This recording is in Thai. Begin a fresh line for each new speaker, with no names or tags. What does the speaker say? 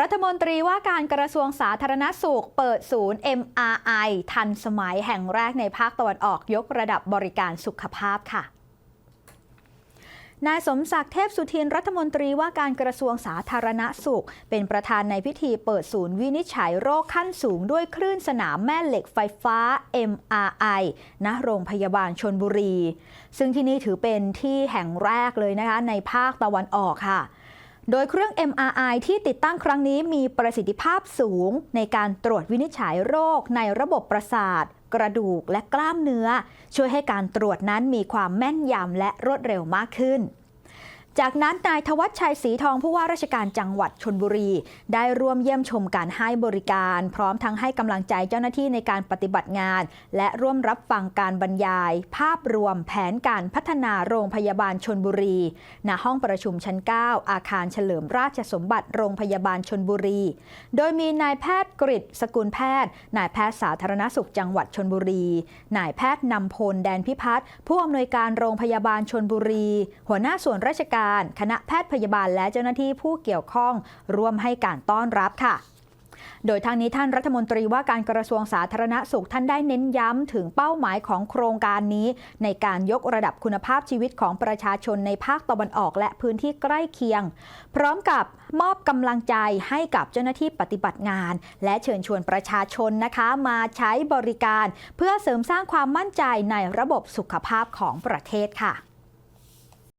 รัฐมนตรีว่าการกระทรวงสาธารณสุข เปิดศูนย์ MRI ทันสมัยแห่งแรกในภาคตะวันออกยกระดับบริการสุขภาพค่ะนายสมศักดิ์เทพสุทินรัฐมนตรีว่าการกระทรวงสาธารณสุข เป็นประธานในพิธีเปิดศูนย์วินิจฉัยโรคขั้นสูงด้วยคลื่นสนามแม่เหล็กไฟฟ้า MRI ณโรงพยาบาลชนบุรี ซึ่งที่นี่ถือเป็นที่แห่งแรกเลยนะคะในภาคตะวันออกค่ะ โดยเครื่อง MRI ที่ติดตั้งครั้งนี้มีประสิทธิภาพสูง ในการตรวจวินิจฉัยโรคในระบบประสาท กระดูกและกล้ามเนื้อ ช่วยให้การตรวจนั้นมีความแม่นยำและรวดเร็วมากขึ้น จากนั้นนายทวัชชัยศรีทองผู้ว่าราชการจังหวัดชนบุรี ได้ร่วมเยี่ยมชมการให้บริการ พร้อมทั้งให้กำลังใจเจ้าหน้าที่ในการปฏิบัติงาน และร่วมรับฟังการบรรยาย ภาพรวมแผนการพัฒนาโรงพยาบาลชนบุรีณห้องประชุมชั้น 9 อาคารเฉลิมราชสมบัติโรงพยาบาลชนบุรี โดยมีนายแพทย์กฤษสกุลแพทย์นายแพทย์สาธารณสุขจังหวัดชนบุรีนายแพทย์นำพลแดนพิพัฒน์ผู้อำนวยการโรงพยาบาลชนบุรี หัวหน้าส่วนราชการคณะแพทย์พยาบาลและเจ้าหน้าที่ผู้เกี่ยวข้องร่วมให้การต้อนรับค่ะโดยทางนี้ท่านรัฐมนตรีว่าการกระทรวงสาธารณสุขท่านได้เน้นย้ำถึงเป้าหมายของโครงการนี้ ในการยกระดับคุณภาพชีวิตของประชาชนในภาคตะวันออกและพื้นที่ใกล้เคียง พร้อมกับมอบกำลังใจให้กับเจ้าหน้าที่ปฏิบัติงาน และเชิญชวนประชาชนนะคะ มาใช้บริการ เพื่อเสริมสร้างความมั่นใจในระบบสุขภาพของประเทศค่ะ